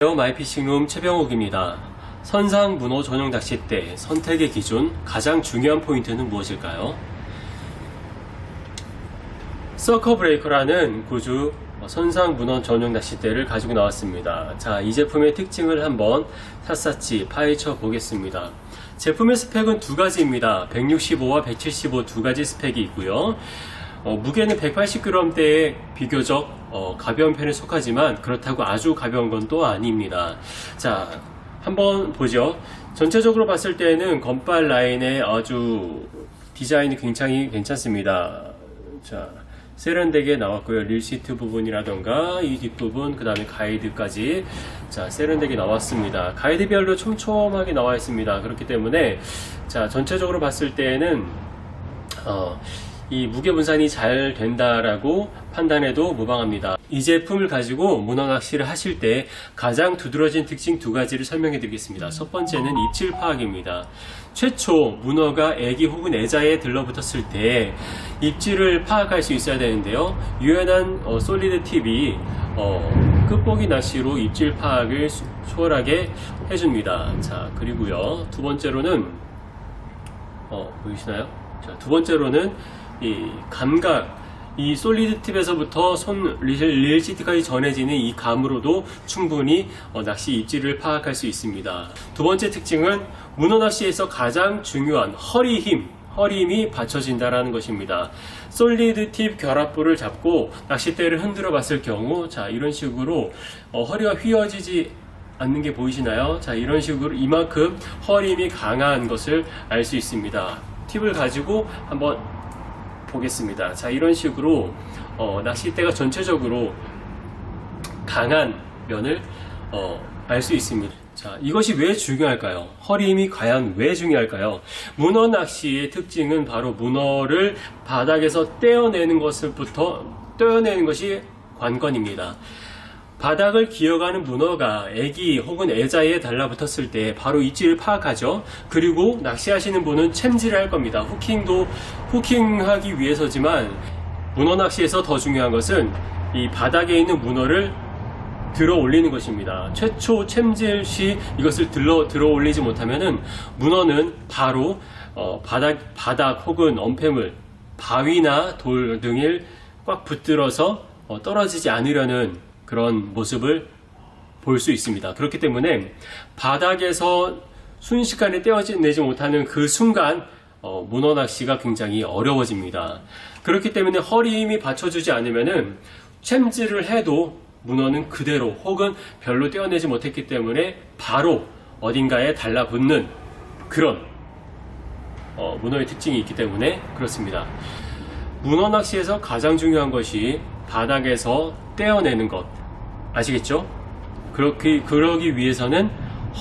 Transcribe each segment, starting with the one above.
안녕하세요. 마이피싱룸 최병욱입니다. 선상 문어 전용 낚싯대 선택의 기준 가장 중요한 포인트는 무엇일까요? 서커 브레이커라는 구주 선상 문어 전용 낚싯대를 가지고 나왔습니다. 자, 이 제품의 특징을 한번 샅샅이 파헤쳐 보겠습니다. 제품의 스펙은 두 가지입니다. 165와 175 두 가지 스펙이 있고요. 어, 무게는 180g대에 비교적 어, 가벼운 편에 속하지만 그렇다고 아주 가벼운 건 또 아닙니다. 자, 한번 보죠. 전체적으로 봤을 때는 건발 라인의 아주 디자인이 굉장히 괜찮습니다. 자, 세련되게 나왔고요. 릴시트 부분이라던가 이 뒷부분, 그 다음에 가이드까지 자, 세련되게 나왔습니다. 가이드별로 촘촘하게 나와 있습니다. 그렇기 때문에 자, 전체적으로 봤을 때는 어, 이 무게 분산이 잘 된다라고 판단해도 무방합니다. 이 제품을 가지고 문어 낚시를 하실 때 가장 두드러진 특징 두 가지를 설명해 드리겠습니다. 첫 번째는 입질 파악입니다. 최초 문어가 애기 혹은 애자에 들러붙었을 때 입질을 파악할 수 있어야 되는데요. 유연한 어, 솔리드 팁이 어, 끝보기 낚시로 입질 파악을 수- 수월하게 해줍니다. 자 그리고요 두 번째로는 어, 보이시나요? 자, 두 번째로는 이 감각, 이 솔리드 팁에서부터 손 릴, 릴시트까지 전해지는 이 감으로도 충분히 어, 낚시 입질을 파악할 수 있습니다. 두 번째 특징은 문어 낚시에서 가장 중요한 허리 힘, 허리 힘이 받쳐진다라는 것입니다. 솔리드 팁 결합부를 잡고 낚싯대를 흔들어 봤을 경우, 자, 이런 식으로 어, 허리가 휘어지지 않는 게 보이시나요? 자, 이런 식으로 이만큼 허리 힘이 강한 것을 알 수 있습니다. 팁을 가지고 한번 보겠습니다. 자, 이런 식으로 어, 낚싯대가 전체적으로 강한 면을 어, 알 수 있습니다. 자, 이것이 왜 중요할까요? 허리 힘이 과연 왜 중요할까요? 문어 낚시의 특징은 바로 문어를 바닥에서 떼어내는 것을부터 떼어내는 것이 관건입니다. 바닥을 기어가는 문어가 애기 혹은 애자에 달라붙었을 때 바로 입질을 파악하죠. 그리고 낚시하시는 분은 챔질을 할 겁니다. 후킹도 후킹하기 위해서지만 문어 낚시에서 더 중요한 것은 이 바닥에 있는 문어를 들어 올리는 것입니다. 최초 챔질 시 이것을 들러 들어 올리지 못하면은 문어는 바로 어, 바닥 바닥 혹은 엄폐물 바위나 돌 등을 꽉 붙들어서 어, 떨어지지 않으려는 그런 모습을 볼 수 있습니다. 그렇기 때문에 바닥에서 순식간에 떼어내지 못하는 그 순간 어, 문어 낚시가 굉장히 어려워집니다. 그렇기 때문에 허리 힘이 받쳐주지 않으면은 챔질을 해도 문어는 그대로 혹은 별로 떼어내지 못했기 때문에 바로 어딘가에 달라붙는 그런 어, 문어의 특징이 있기 때문에 그렇습니다. 문어 낚시에서 가장 중요한 것이 바닥에서 떼어내는 것 아시겠죠? 그렇게 그러기 위해서는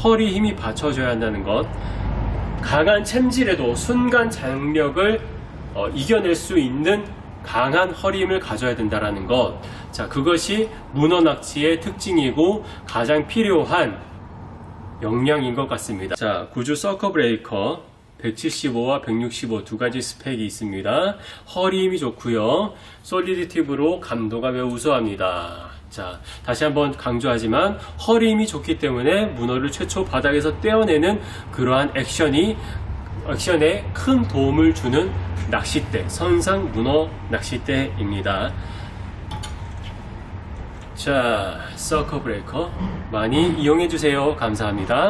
허리 힘이 받쳐줘야 한다는 것 강한 챔질에도 순간 장력을 어, 이겨낼 수 있는 강한 허리 힘을 가져야 된다라는 것. 자, 그것이 문어 낚시의 특징이고 가장 필요한 역량인 것 같습니다. 자, 구주 서커 브레이커 175와 165 두 가지 스펙이 있습니다. 허리 힘이 좋고요. 솔리드 팁으로 감도가 매우 우수합니다. 자, 다시 한번 강조하지만 허리 힘이 좋기 때문에 문어를 최초 바닥에서 떼어내는 그러한 액션이 액션에 큰 도움을 주는 낚싯대, 선상 문어 낚싯대입니다. 자, 서커 브레이커 많이 이용해 주세요. 감사합니다.